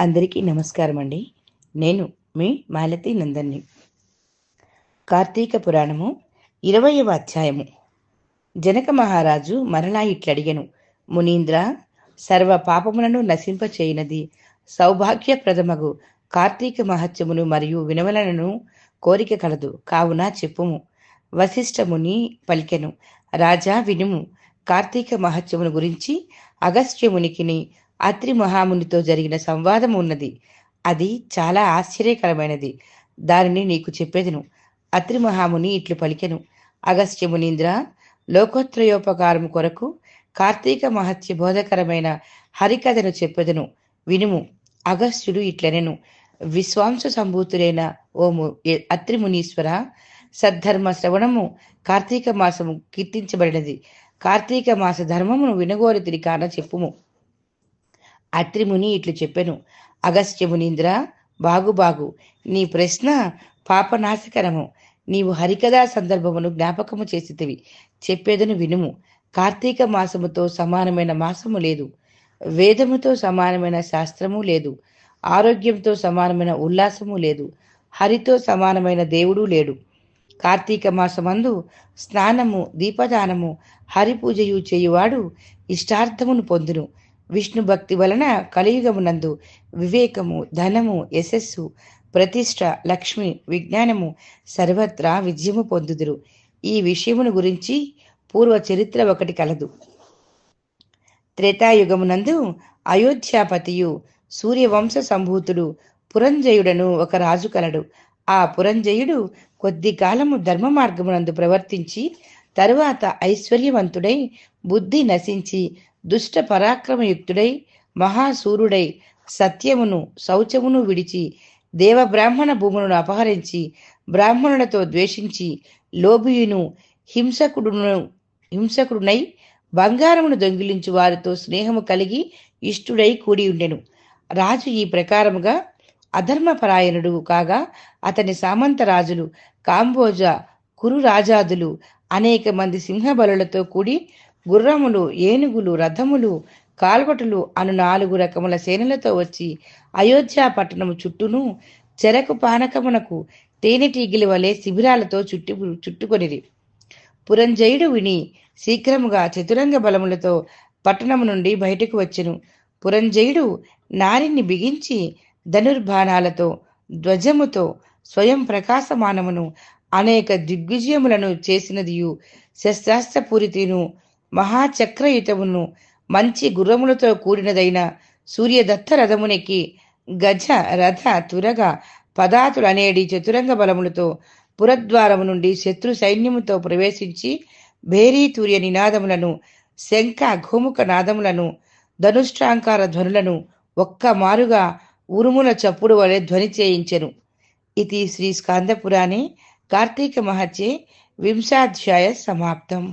అందరికీ నమస్కారం అండి నేను మీ మాలతి నందన్ని. కార్తీక పురాణము ఇరవయవ అధ్యాయము. జనక మహారాజు మరలా ఇట్లడిగను మునీంద్ర సర్వ పాపములను నశింపచేయినది సౌభాగ్యప్రదమగు కార్తీక మహత్యమును మరియు వినవలనను కోరిక కలదు. కావున చెప్పుము. వశిష్ఠముని పలికెను రాజా వినుము. కార్తీక మహత్యమును గురించి అగస్త్యమునికిని అత్రి మహామునితో జరిగిన సంవాదం ఉన్నది. అది చాలా ఆశ్చర్యకరమైనది. దానిని నీకు చెప్పేదను. అత్రి మహాముని ఇట్లు పలికెను. అగస్త్యమునీంద్ర లోకోత్రయోపకారము కొరకు కార్తీక మహత్య బోధకరమైన హరికథను చెప్పెదను. వినుము. అగస్త్యుడు ఇట్లనెను. విశ్వాంస సంభూతులైన ఓము అత్రిమునీశ్వర సద్ధర్మ శ్రవణము కార్తీక మాసము కీర్తించబడినది. కార్తీక మాస ధర్మమును వినగోరితిని కాన చెప్పుము. అత్రిముని ఇట్లు చెప్పెను. అగస్త్యమునీంద్ర బాగు బాగు నీ ప్రశ్న పాపనాశకరము. నీవు హరికథా సందర్భమును జ్ఞాపకము చేసితివి. చెప్పేదను వినుము. కార్తీక మాసముతో సమానమైన మాసము లేదు. వేదముతో సమానమైన శాస్త్రము లేదు. ఆరోగ్యంతో సమానమైన ఉల్లాసము లేదు. హరితో సమానమైన దేవుడు లేడు. కార్తీక మాసమందు స్నానము దీపదానము హరి పూజయు చేయువాడు ఇష్టార్థమును పొందును. విష్ణు భక్తి వలన కలియుగమునందు వివేకము ధనము యశస్సు ప్రతిష్ట లక్ష్మి విజ్ఞానము సర్వత్రా విజయము పొందుదురు. ఈ విషయమును గురించి పూర్వ చరిత్ర ఒకటి కలదు. త్రేతాయుగమునందు అయోధ్యాపతియు సూర్యవంశ సంభూతుడు పురంజయుడను ఒక రాజు కలడు. ఆ పురంజయుడు కొద్ది కాలము ధర్మ మార్గమునందు ప్రవర్తించి తరువాత ఐశ్వర్యవంతుడై బుద్ధి నశించి దుష్ట పరాక్రమయుక్తుడై మహాసూరుడై సత్యమును శౌచమును విడిచి దేవ బ్రాహ్మణ భూములను అపహరించి బ్రాహ్మణులతో ద్వేషించి లోభియును హింసకుడును హింసకుడునై బంగారమును దొంగిలించు వారితో స్నేహము కలిగి ఇష్టుడై కూడి ఉండెను రాజు ఈ ప్రకారముగా అధర్మపరాయణుడు కాగా అతని సామంత రాజులు కాంబోజ కురు రాజాదులు అనేక మంది సింహబలులతో కూడి గుర్రములు ఏనుగులు రథములు కాల్వటులు అను నాలుగు రకముల సేనలతో వచ్చి అయోధ్య పట్టణము చుట్టూను చెరకు పానకమునకు తేనెటీగిలి వలె శిబిరాలతో చుట్టు చుట్టుకొనిది పురంజయుడు విని శీఘ్రముగా చతురంగ బలములతో పట్టణము నుండి బయటకు వచ్చెను. పురంజయుడు నారిని బిగించి ధనుర్బాణాలతో ధ్వజముతో స్వయం ప్రకాశమానమును అనేక దిగ్విజయములను చేసినదియు శస్త్రాస్త్రపూరితిను మహాచక్రయుతమును మంచి గుర్రములతో కూడినదైన సూర్యదత్త రథమునికి గజ రథ తురగ పదాతులనేడి చతురంగ బలములతో పురద్వారము నుండి శత్రు సైన్యముతో ప్రవేశించి భేరీతూర్య నినాదములను శంఖ ఘోముఖ నాదములను ధనుష్టాంకార ధ్వనులను ఒక్క మారుగా ఉరుముల చప్పుడు వలె ధ్వని చేయించెను. ఇది శ్రీ స్కాందపురాణే కార్తీక మహత్యే వింశాధ్యాయ సమాప్తం.